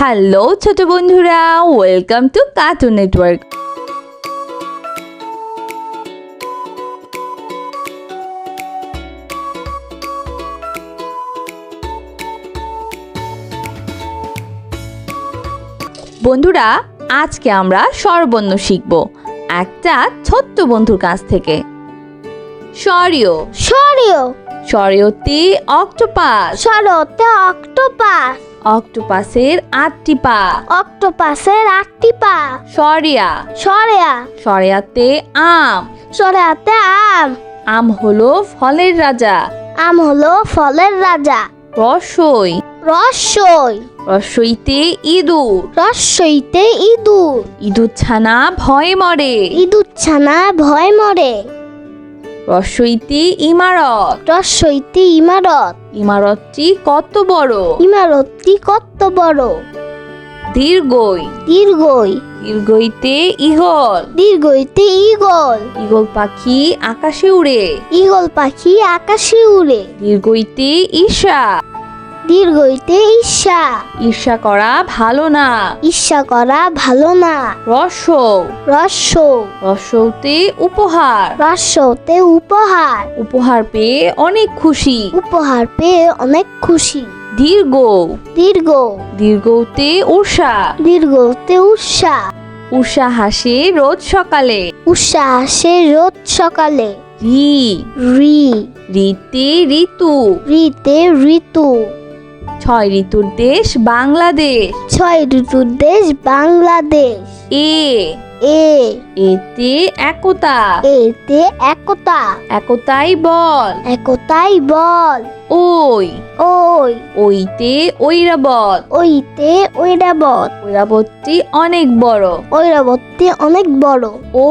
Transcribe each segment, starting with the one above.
Hello ছোট বন্ধুরা welcome to cartoon network. বন্ধুরা আজকে আমরা স্বরবর্ণ শিখব একটা ছোট্ট বন্ধুর কাছ থেকে। স্বরীয়। সরিও স্বরীয়তে অক্টোপাস। সরতে অক্টোপাস। অক্টোপাসের আটটি পা। অক্টোপাসের আটটি পা। সরিয়া। সরেয়া। সরিয়াতে আম। সরেয়াতে আম। আম হলো ফলের রাজা। আম হলো ফলের রাজা। রসই। রসই। রসইতে ইঁদুর। রসইতে ইঁদুর। ইঁদুর ছানা ভয় মরে। ইঁদুর ছানা ভয় মরে। রসইতে ইমারত। রসইতে ইমারত। ইমারতটি কত বড়? ইমারতটি কত বড়? দীর্ঘই। দীর্ঘই। দীর্ঘইতে ইগল। দীর্ঘইতে ইগল। ইগল পাখি আকাশে উড়ে। ইগল পাখি আকাশে উড়ে। দীর্ঘইতে ঈশা। দীর্ঘইতে ঈর্ষা। ঈর্ষা করা ভালো না। ঈর্ষা করা ভালো না। রস রস্য রসৌতে উপহার। রস্যতে উপহার। উপহার পেয়ে অনেক খুশি। উপহার পেয়ে অনেক খুশি। দীর্ঘ। দীর্ঘ। দীর্ঘতে উষা দীর্ঘতে উষা উষা হাসে রোজ সকালে। উষা হাসে রোজ সকালে। রি। রি। রিতে ঋতু। রিতে ঋতু। ছয় ঋতুর দেশ বাংলাদেশ। ছয় ঋতুর দেশ বাংলাদেশ। এ। এ। এতে একতা। এতে একতা। একতাই বল। একতাই বল। ওই। ওই। ওইতে ঐরাবত। ওইতে ঐরাবত। ঐরাবতটি অনেক বড়। ঐরাবতী অনেক বড়। ও।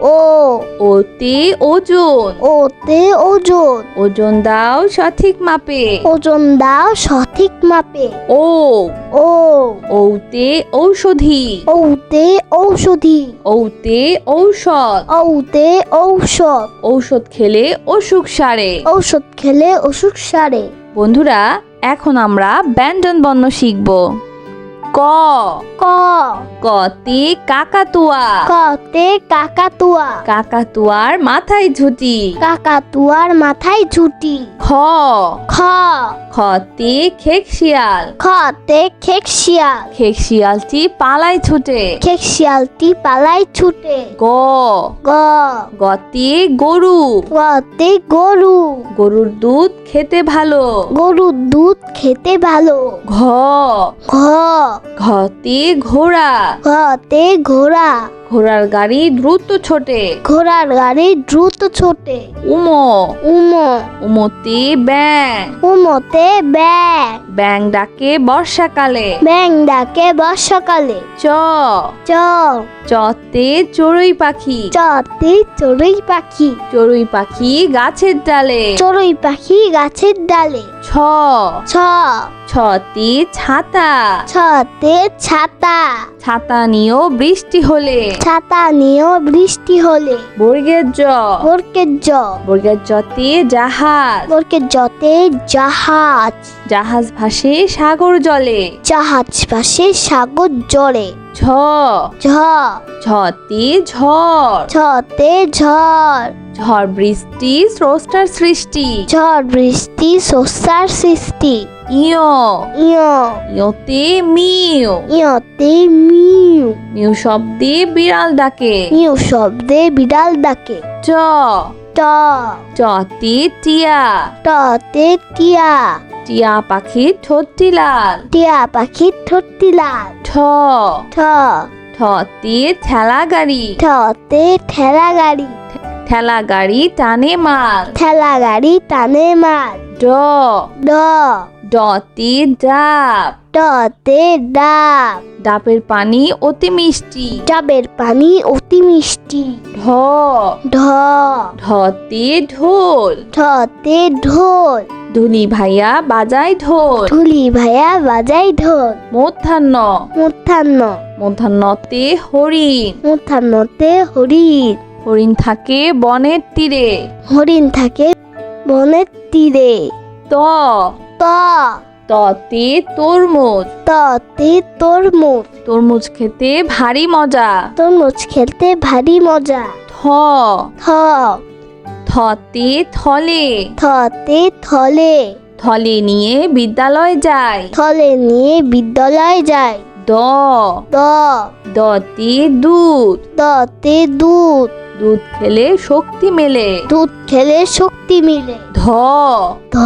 ও। ওতে ওজন। ওতে ওজন। ওজন দাও সঠিক মাপে। ওজন দাও সঠিক মাপে। ও। ও। ওতে ঔষধি। ঔতে ঔষধি। ওতে ঔষধ। ওতে ঔষধ। ঔষধ খেলে অসুখ সারে। ঔষধ খেলে অসুখ সারে। বন্ধুরা এখন আমরা ব্যঞ্জন বর্ণ শিখব। ক। ক। কতে কাকাতুয়া। কতে কাকাতুয়া। কাকাতুয়ার মাথায় ঝুটি। কাকাতুয়ার মাথায় ঝুটি। খ। খ। খতে খেকশিয়াল খতে খেকশিয়াল খেকশিয়ালটি পালায় ছুটে। খেকশিয়ালটি পালাই ছুটে। গ। গ। গতে গরু। গতে গরু। গরুর দুধ খেতে ভালো। গরুর দুধ খেতে ভালো। ঘ। ঘ। ঘতে ঘোড়া। ঘতে ঘোড়া। ঘোড়ার গাড়ি দ্রুত ছোটে। ঘোড়ার গাড়ি দ্রুত ছোটে। উম। উম। উমতে ব্যাং উমতে ব্যাং ব্যাং ডাকে বর্ষাকালে। ব্যাং ডাকে বর্ষাকালে। চ। চ। চতে চড়ুই পাখি। চতে চড়ুই পাখি। চড়ুই পাখি গাছের ডালে। চড়ুই পাখি গাছের ডালে। ছ। ছ। ছতে। ছাতা ছতে ছাতা। ছাতা নিয়েও বৃষ্টি হলে। ছাতা নিয়েও বৃষ্টি হলে। বর্গের জ। বরকের জ। বর্গের জতে জাহাজ। বরকের জতে জাহাজ। জাহাজ ভাসে সাগর জলে। জাহাজ ভাসে সাগর জড়ে ঝ। ঝ। ঝতে ঝড়। ছতে ঝড়। ঝড় বৃষ্টি স্রষ্টার সৃষ্টি। ঝড় বৃষ্টি শস্যার সৃষ্টি। ইয়। ইয়। ইয়তে মিউ ইয়তে মিউ মিউ শব্দে বিড়াল ডাকে। মিউ শব্দে বিড়াল ডাকে। চ। ট। চতে টিয়া। টতে টিয়া। টিয়া পাখির ঠোঁটটি লাল টিয়া পাখির ঠোঁটটি লাল ঠ। ঠ ঠতে ঠেলা গাড়ি ঠতে ঠেলা গাড়ি ঠেলা গাড়ি টানে মাল। ঠেলা গাড়ি টানে মাল। ড। ড। ডতে ডাব। ডতে ডাব। ডাবের পানি অতি মিষ্টি। ডাবের পানি অতি মিষ্টি। ঢ। ঢ। ঢতে ঢোল। ঠতে ঢোল। ধুলি ভাইয়া বাজায় ঢোল। ঢুলি ভাইয়া বাজাই ঢোল। মধ্যাহ্ন। মধ্যাহ্ন। মধ্যাহ্নতে হরিণ। মধ্যাহ্নতে হরিণ। হরিণ থাকে বনের তীরে। হরিণ থাকে বনের তীরে। ত। ত। ততে তরমুজ। ততে তরমুজ। তরমুজ খেতে ভারী মজা। তরমুজ খেলতে ভারী মজা। থ থ থতে থলে। থতে থলে। থলে নিয়ে বিদ্যালয় যায়। থলে নিয়ে বিদ্যালয় যায়। দ। দ। দতে দুধ। দতে দুধ। দুধ খেলে শক্তি মেলে। দুধ খেলে শক্তি মিলে। ধ। ধ।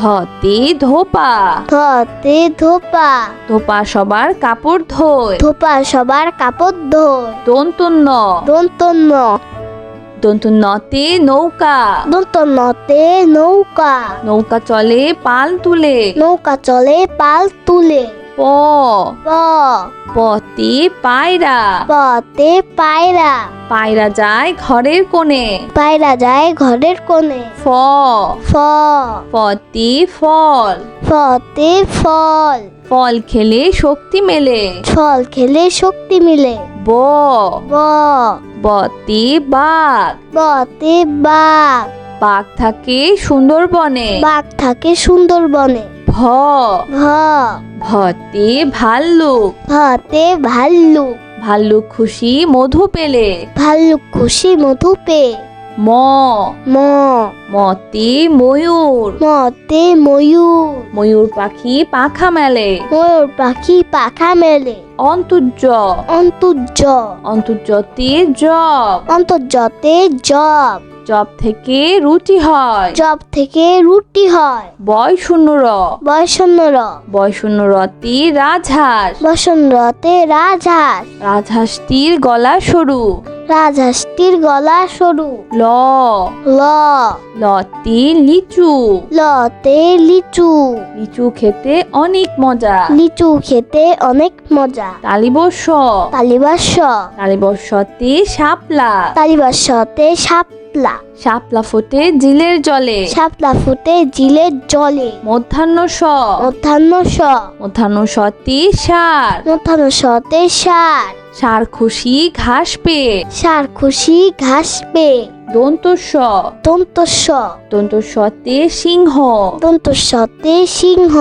ধতে ধোপা। ধতে ধোপা। ধোপা সবার কাপড় ধোয়। ধোপা সবার কাপড় ধোয়। দন্তন্য। দন্তন্য। দন্তন্যতে নৌকা। দন্তন্যতে নৌকা। নৌকা চলে পাল তুলে। নৌকা চলে পাল তুলে। প। প। পতে পায়রা। পতে পায়রা। পায়রা যায় ঘরের কোণে। পায়রা যায় ঘরের কোণে। ফ। ফ। ফতে ফল। ফতে ফল। ফল খেলে শক্তি মেলে। ফল খেলে শক্তি মিলে। ব। ব। বতে বাঘ। বতে বাঘ। বাঘ থাকে সুন্দরবনে। বাঘ থাকে সুন্দরবনে। ভ। ভ। ভতে ভাল্লুক ভতে ভাল্লুক ভাল্লুক খুশি মধু পেলে। ভাল্লুক খুশি মধু পেয়ে ম। ম। মতে ময়ূর। মতে ময়ূর। ময়ূর পাখি পাখা মেলে। ময়ূর পাখি পাখা মেলে। অন্তর্য। অন্তর্য। অন্তর্যতে জব অন্তর্জতে জব জব থেকে রুটি হয়। জব থেকে রুটি হয়। বয় শূন্য র। বয়সন্ন র। বয় শূন্য রতে রাজহাঁস। বসন্তরতে রাজহাঁস। রাজহাঁসটির গলা সরু। রাজহাঁসটির গলা সরু। ল। ল। লতে লিচু। লতে লিচু। লিচু খেতে অনেক মজা। লিচু খেতে অনেক মজা। তালিবর্ষ। তালিবাস তালিবর্ষতে শাপলা। তালিবাসতে শাপলা শাপলা। ফোটে জিলের জলে। শাপলা ফুটে জিলের জলে। মধ্যাহ্ন স মধ্যাহ্ন স মধ্যাহ্ন সতে সার। মধ্যাহ্ন সতে সার। সার খুশি ঘাস পে সার খুশি ঘাস পেয়ে। দন্ত স দন্ত স দন্ত সতে সিংহ। দন্ত সতে সিংহ।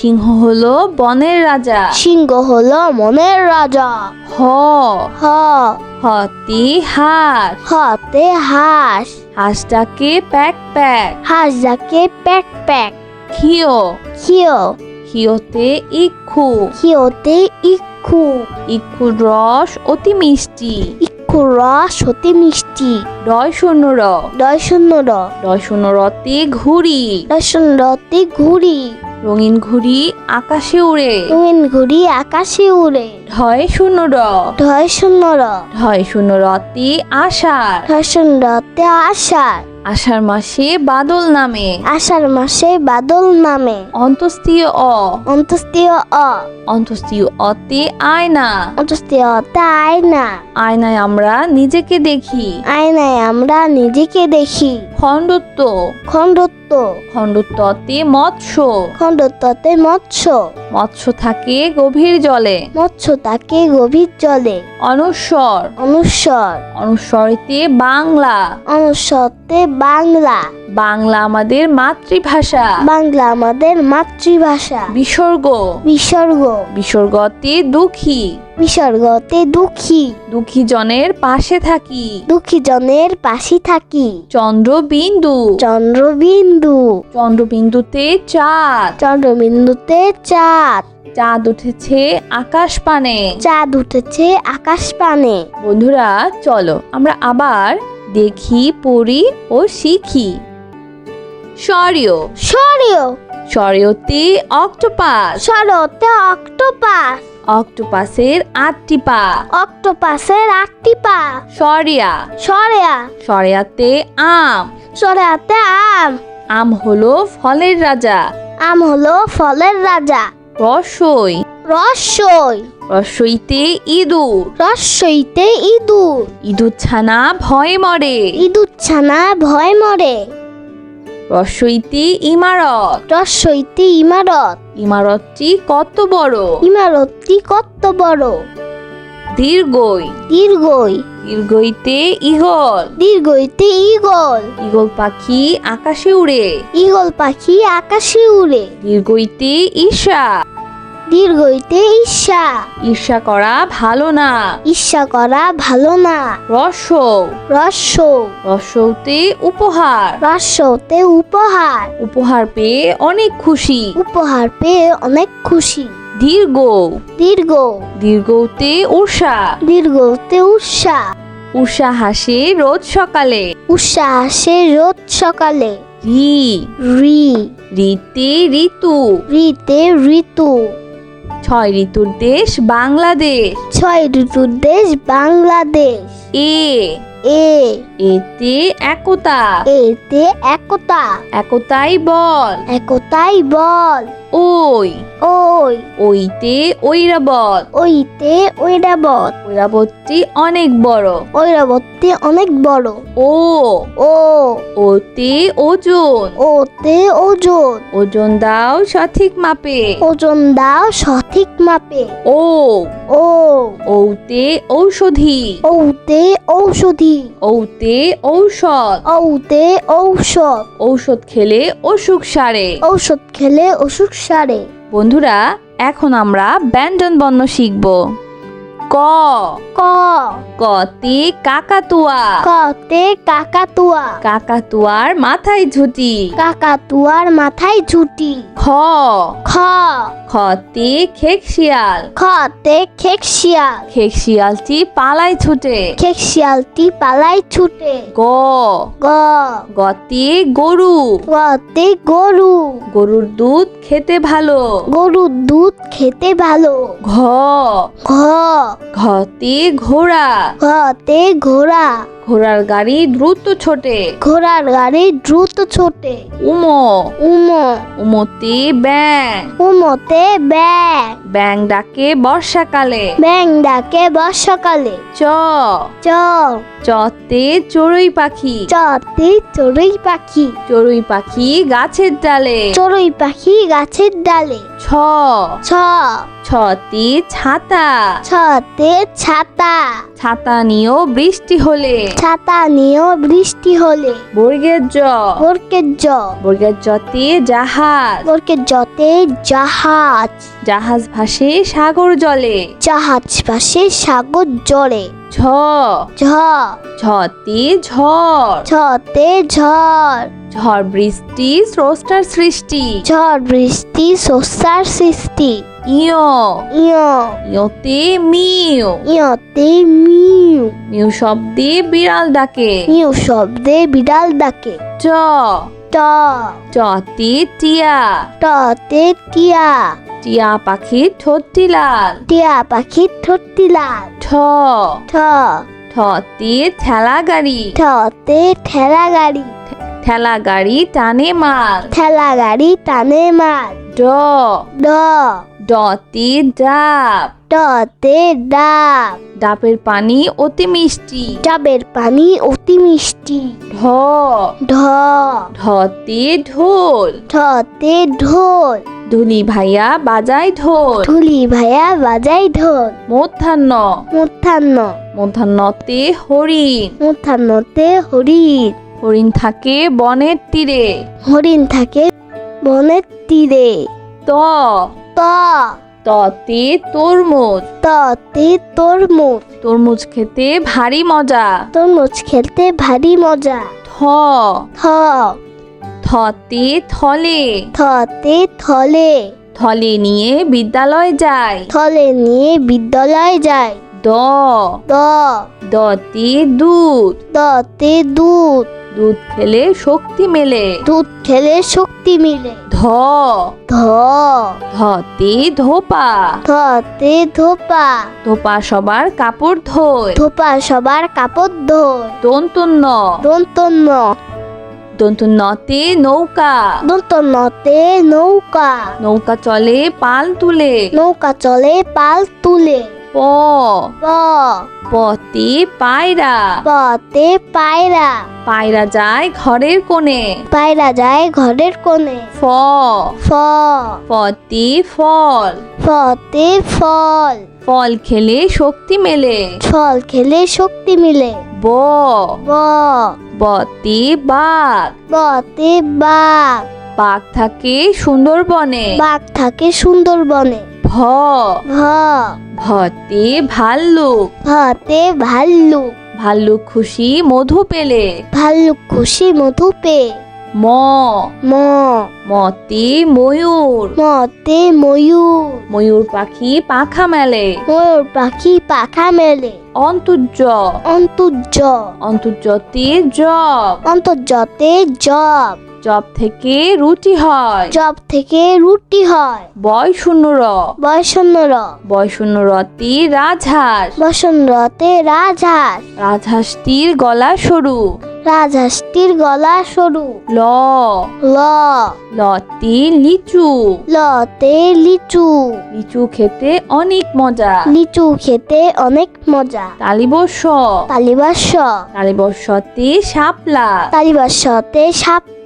সিংহ হলো বনের রাজা। সিংহ হলো মনের রাজা। হ। হ। হতে হাঁস হতে হাঁস। হাঁসটাকে প্যাক প্যাক। হাঁস যাকে প্যাক প্যাক। খিও খিও খিওতে ইক্ষু। খিওতে ইক্ষু। ইক্ষুর রস অতি মিষ্টি। রস হতে মিষ্টি। নয় শূন্য র দয় শূন্য র রয় শূন্য রতে ঘুড়ি দর্শন রতে ঘুড়ি রঙিন ঘুড়ি আকাশে উড়ে রঙিন ঘুড়ি আকাশে উড়ে ঢয় শূন্য র ঢয় শূন্য র ঢয় শূন্য রতে আষাঢ় শূন্য রতে আষাঢ় আষাঢ় মাসে বাদল নামে। আষাঢ় মাসে বাদল নামে। অন্তস্তীয় অ। অন্তস্তীয় অ। অন্তস্তীয় অতে আয়না। অন্তস্তীয় অতে আয়না। আয়নায় আমরা নিজেকে দেখি। আয়নায় আমরা নিজেকে দেখি। খণ্ডত্ব। খণ্ডত্ব। খণ্ডত্বতে মৎস্য। খণ্ডত্বতে মৎস্য। মৎস্য থাকে গভীর জলে। মৎস্য তাকে গভীর জলে। অনুস্বর অনুস্বর অনুস্বরেতে বাংলা। অনুস্বরতে বাংলা। বাংলা আমাদের মাতৃভাষা। বাংলা আমাদের মাতৃভাষা। বিসর্গ। বিসর্গ। বিসর্গতে দুঃখী। বিসর্গতে দুঃখী। দুঃখী জনের পাশে থাকি। দুঃখী জনের পাশে থাকি। চন্দ্রবিন্দু। চন্দ্রবিন্দু। চন্দ্রবিন্দুতে চাঁদ। চন্দ্রবিন্দুতে চাঁদ। চাঁদ উঠেছে আকাশ পানে চাঁদ উঠেছে আকাশ পানে বন্ধুরা চলো আমরা আবার দেখি পড়ি ও শিখি। স্বরীয়। সরিয় স্বরীয়তে অক্টোপাস। সরতে অক্টোপাস। অক্টোপাসের আটটি পা। অক্টোপাসের আটটি পা। সরিয়া। সরেয়া। সরিয়াতে আম। সরেয়াতে আম। আম হলো ফলের রাজা। আম হলো ফলের রাজা। রসই। রসই। রসইতে ইঁদুর। রসইতে ইঁদুর। ইঁদুর ছানা ভয় মরে। ইঁদুর ছানা ভয় মরে। রসইতে ইমারত। রসইতি ইমারত। ইমারতটি কত বড়? ইমারতটি কত বড়? দীর্ঘই। দীর্ঘই। দীর্ঘইতে ইগল। দীর্ঘইতে ইগল। ইগল পাখি আকাশে উড়ে। ইগল পাখি আকাশে উড়ে। দীর্ঘইতে ঈর্ষা দীর্ঘইতে ঈর্ষা। ঈর্ষা করা ভালো না। ঈর্ষা করা ভালো না। রস রস্য রসৌতে উপহার। রস্যতে উপহার। উপহার পেয়ে অনেক খুশি। উপহার পেয়ে অনেক খুশি। দীর্ঘ। দীর্ঘ। দীর্ঘতে উষা দীর্ঘতে উষা উষা হাসে রোজ সকালে। উষা হাসে রোজ সকালে। রি। রি। রিতে ঋতু। রিতে ঋতু। ছয় ঋতুর দেশ বাংলাদেশ। ছয় ঋতুর দেশ বাংলাদেশ। এ। এ। এতে একতা। এতে একতা। একতাই বল। একতাই বল। ওই। ওই। ওইতে ঐরাবত। ওইতে ঐরাবত। ঐরাবতটি অনেক বড়। ঐরাবতী অনেক বড়। ও। ও। ওতে ওজন। ওতে ওজন। ওজন দাও সঠিক মাপে। ওজন দাও সঠিক মাপে। ও। ও। ওতে ঔষধি। ঔতে ঔষধি। ওতে ঔষধ। ওতে ঔষধ। ঔষধ খেলে অসুখ সারে। ঔষধ খেলে অসুখ সারে। বন্ধুরা এখন আমরা ব্যঞ্জন বর্ণ শিখব। ক। ক। কতে কাকাতুয়া। কতে কাকাতুয়া। কাকাতুয়ার মাথায় ঝুটি। কাকাতুয়ার মাথায় ঝুটি। খ। খ। খতে খেকশিয়াল খতে খেকশিয়াল খেকশিয়ালটি পালায় ছুটে। খেকশিয়ালটি পালায় ছুটে। গ। গ। গতে গরু। গতে গরু। গরুর দুধ খেতে ভালো। গরুর দুধ খেতে ভালো। ঘ। ঘ। ঘতে ঘোড়া। ঘতে ঘোড়া। ঘোড়ার গাড়ি দ্রুত ছোটে। ঘোড়ার গাড়ি দ্রুত ছোটে। উমো। উম। উমতে ব্যাং উমতে ব্যাং ব্যাং ডাকে বর্ষাকালে। ব্যাং ডাকে বর্ষাকালে। চ। চ। চতে চড়ুই পাখি। চতে চড়ুই পাখি। চড়ুই পাখি গাছের ডালে। চড়ুই পাখি গাছের ডালে। ছ। ছ। ছতে। ছাতা ছতে ছাতা। ছাতা নিয়েও বৃষ্টি হলে। ছাতা নিয়েও বৃষ্টি হলে। বর্গের জ। বরকের জ। বর্গের জতে জাহাজ। বরকের জতে জাহাজ। জাহাজ ভাসে সাগর জলে। জাহাজ ভাসে সাগর জড়ে ঝ। ঝ। ঝতে ঝড়। ছতে ঝড়। ঝড় বৃষ্টি স্রষ্টার সৃষ্টি। ঝড় বৃষ্টি শস্যার সৃষ্টি। ইয়। ইয়। ইয়তে মিউ ইয়তে মিউ মিউ শব্দে বিড়াল ডাকে। মিউ শব্দে বিড়াল ডাকে। চ। ট। চতে টিয়া। টতে টিয়া। টিয়া পাখির ঠোঁটটি লাল টিয়া পাখির ঠোঁটটি লাল ঠ। ঠ ঠতে ঠেলা গাড়ি ঠতে ঠেলা গাড়ি ঠেলা গাড়ি টানে মাল ঠেলা গাড়ি টানে মাল ড। ড। ডতে ডাব। ডতে ডাব। ডাবের পানি অতি মিষ্টি। ডাবের পানি অতি মিষ্টি। ঢ। ঢ। ঢতে ঢোল। ঢতে ঢোল। ধুলি ভাইয়া বাজায় ঢোল। ঢুলি ভাইয়া বাজাই ঢোল। মধ্যাহ্ন। মধ্যাহ্ন। মধ্যাহ্নতে হরিণ। মধ্যাহ্নতে হরিণ। হরিণ থাকে বনের তীরে। হরিণ থাকে বনের তীরে। ত। ত। ততে তরমুজ। ততে তরমুজ। তরমুজ খেতে ভারী মজা। তরমুজ খেলতে ভারী মজা। থ থ থতে থলে। থতে থলে। থলে নিয়ে বিদ্যালয় যায়। থলে নিয়ে বিদ্যালয় যায়। দ। দ। দতে দুধ। দতে দুধ। দুধ খেলে শক্তি মেলে। দুধ খেলে শক্তি মিলে। ধ। ধ। ধতে ধোপা। ধতে ধোপা। ধোপা সবার কাপড় ধোয়। ধোপা সবার কাপড় ধোয়। দন্তন্য। দন্তন্য। দন্তন্যতে নৌকা। দন্তন্যতে নৌকা। নৌকা চলে পাল তুলে। নৌকা চলে পাল তুলে। প প পতে পায়রা। পতে পায়রা। পায়রা যায় ঘরের কোণে। পায়রা যায় ঘরের কোণে। ফ। ফ। ফতে ফল। ফতে ফল। ফল খেলে শক্তি মেলে। ফল খেলে শক্তি মিলে। ব। ব। বতে বাঘ। বতে বাঘ। বাঘ থাকে সুন্দরবনে। বাঘ থাকে সুন্দরবনে। ভ। ভ। ভতে ভাল্লুক ভতে ভাল্লুক ভাল্লুক খুশি মধু পেলে। ভাল্লুক খুশি মধু পে। ম। ম। মতে ময়ূর। মতে ময়ূর। ময়ূর পাখি পাখা মেলে। ময়ূর পাখি পাখা মেলে। অন্তর্য। অন্তর্য। অন্তর্যতে জব অন্তর্জতে জব জব থেকে রুটি হয়। জব থেকে রুটি হয়। বয় শূন্য র। বয়সন্ন র। বয় শূন্য রতে রাজহাঁস। বসন্ততে রাজহাঁস। রাজহাঁসটির গলা সরু। রাজহাঁসটির গলা সরু। ল। ল। লতে লিচু। লতে লিচু। লিচু খেতে অনেক মজা। লিচু খেতে অনেক মজা। তালিবর্ষ। তালিবাস তালিবর্ষতে শাপলা। তালিবাসতে শাপলা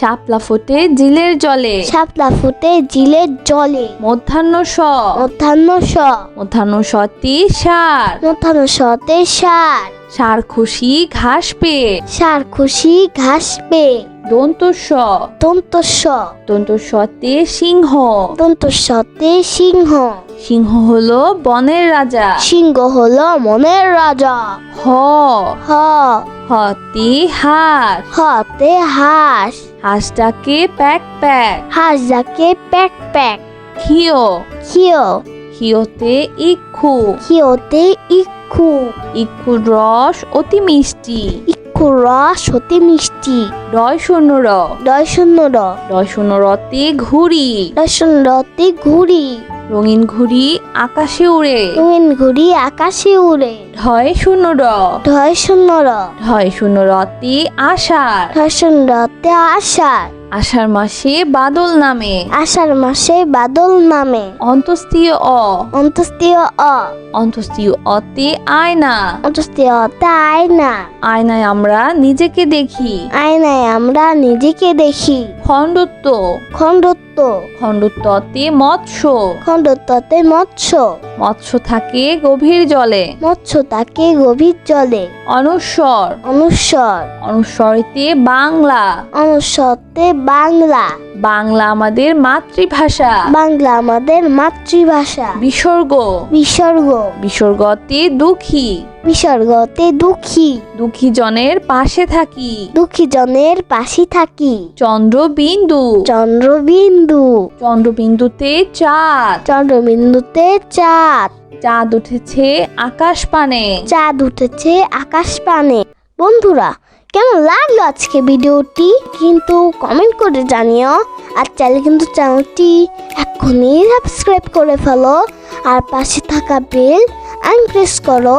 শাপলা। ফোটে জিলের জলে। শাপলা ফুটে জিলের জলে। মধ্যাহ্ন স মধ্যাহ্ন স মধ্যাহ্ন সতে সার। মধ্যাহ্ন সতে সার। সার খুশি ঘাস পেয়ে। সার খুশি ঘাস পে দন্ত স দন্ত স দন্ত সতে সিংহ। দন্ত সতে সিংহ। সিংহ হলো বনের রাজা। সিংহ হলো মনের রাজা। হ। হ। হতে হাঁস। হতে হাঁস। হাঁসটাকে প্যাক প্যাক। হাঁস যাকে প্যাক প্যাক। খিও খিও খিওতে ইক্ষু। খিওতে ইক্ষু। ইক্ষুর রস অতি মিষ্টি। রস হতে মিষ্টি। ডয় শূন্য র। ডয় শূন্য র। ডয় শূন্য রতে ঘুড়ি। শূন্য রতে ঘুড়ি। রঙিন ঘুড়ি আকাশে উড়ে। রঙিন ঘুড়ি আকাশে উড়ে। ঢয় শূন্য র। ঢয় শূন্য র। ঢয় শূন্য রতে আষাঢ়। দর্শন রতে আষাঢ়। আষাঢ় মাসে বাদল নামে। আষাঢ় মাসে বাদল নামে। অন্তস্তীয় অ। অন্তস্তীয় অ। অন্তস্তীয় অতে আয়না। অন্তস্তীয় অতে আয়না। আয়নায় আমরা নিজেকে দেখি। আয়নায় আমরা নিজেকে দেখি। খণ্ডত্ব। খণ্ডত্ব। খণ্ডত্বতে মৎস্য। খণ্ডত্বতে মৎস্য। মৎস্য থাকে গভীর জলে। মৎস্য তাকে গভীর জলে। অনুস্বর অনুস্বর অনুস্বরিতে বাংলা। অনুস্বরতে বাংলা। বাংলা আমাদের মাতৃভাষা। বাংলা আমাদের মাতৃভাষা। বিসর্গ। বিসর্গ। বিসর্গতে দুঃখী। বিসর্গতে দুঃখী। দুঃখী জনের পাশে থাকি। দুঃখী জনের পাশে থাকি। চন্দ্রবিন্দু। চন্দ্রবিন্দু। চন্দ্রবিন্দুতে চাঁদ। চন্দ্রবিন্দুতে চাঁদ। চাঁদ উঠেছে আকাশ পানে চাঁদ উঠেছে আকাশ পানে বন্ধুরা কেমন লাগল আজকে ভিডিওটি? কিন্তু কমেন্ট করে জানিও। আর চাইলে কিন্তু চ্যানেলটি এখনই সাবস্ক্রাইব করে ফেলো। আর পাশে থাকা বেল আইন প্রেস করো।